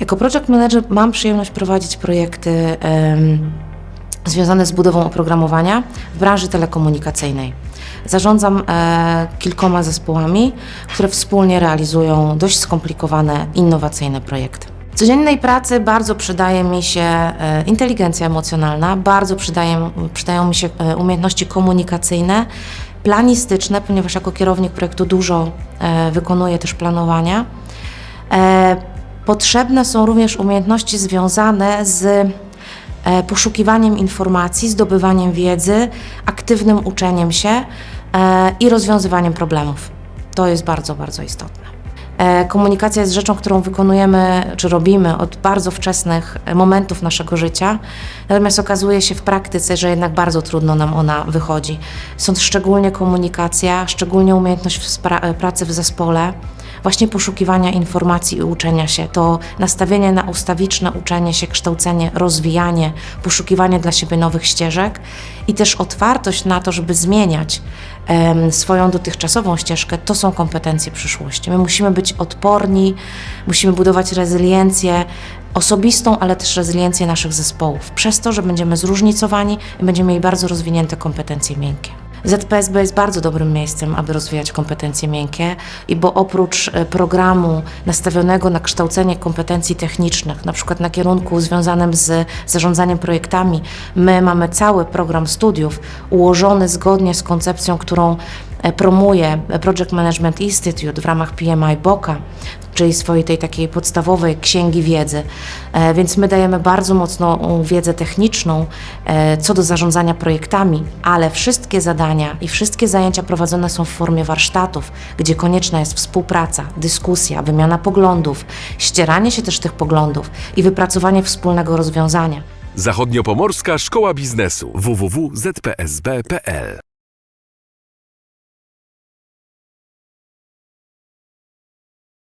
Jako project manager mam przyjemność prowadzić projekty związane z budową oprogramowania w branży telekomunikacyjnej. Zarządzam e, kilkoma zespołami, które wspólnie realizują dość skomplikowane, innowacyjne projekty. W codziennej pracy bardzo przydaje mi się e, inteligencja emocjonalna, bardzo przydaje, przydają mi się e, umiejętności komunikacyjne, planistyczne, ponieważ jako kierownik projektu dużo wykonuję też planowania. Potrzebne są również umiejętności związane z e, poszukiwaniem informacji, zdobywaniem wiedzy, aktywnym uczeniem się e, i rozwiązywaniem problemów. To jest bardzo, bardzo istotne. E, Komunikacja jest rzeczą, którą wykonujemy czy robimy od bardzo wczesnych momentów naszego życia, natomiast okazuje się w praktyce, że jednak bardzo trudno nam ona wychodzi. Są szczególnie komunikacja, szczególnie umiejętność w pracy w zespole, właśnie poszukiwania informacji i uczenia się. To nastawienie na ustawiczne uczenie się, kształcenie, rozwijanie, poszukiwanie dla siebie nowych ścieżek i też otwartość na to, żeby zmieniać swoją dotychczasową ścieżkę, to są kompetencje przyszłości. My musimy być odporni, musimy budować rezyliencję osobistą, ale też rezyliencję naszych zespołów, przez to, że będziemy zróżnicowani i będziemy mieli bardzo rozwinięte kompetencje miękkie. ZPSB jest bardzo dobrym miejscem, aby rozwijać kompetencje miękkie, i bo oprócz e, programu nastawionego na kształcenie kompetencji technicznych, na przykład na kierunku związanym z zarządzaniem projektami, my mamy cały program studiów ułożony zgodnie z koncepcją, którą promuje Project Management Institute w ramach PMI BOKA, czyli swojej tej takiej podstawowej księgi wiedzy. E, Więc my dajemy bardzo mocną wiedzę techniczną e, co do zarządzania projektami, ale wszystkie zadania i wszystkie zajęcia prowadzone są w formie warsztatów, gdzie konieczna jest współpraca, dyskusja, wymiana poglądów, ścieranie się też tych poglądów i wypracowanie wspólnego rozwiązania. Zachodniopomorska Szkoła Biznesu www.zpsb.pl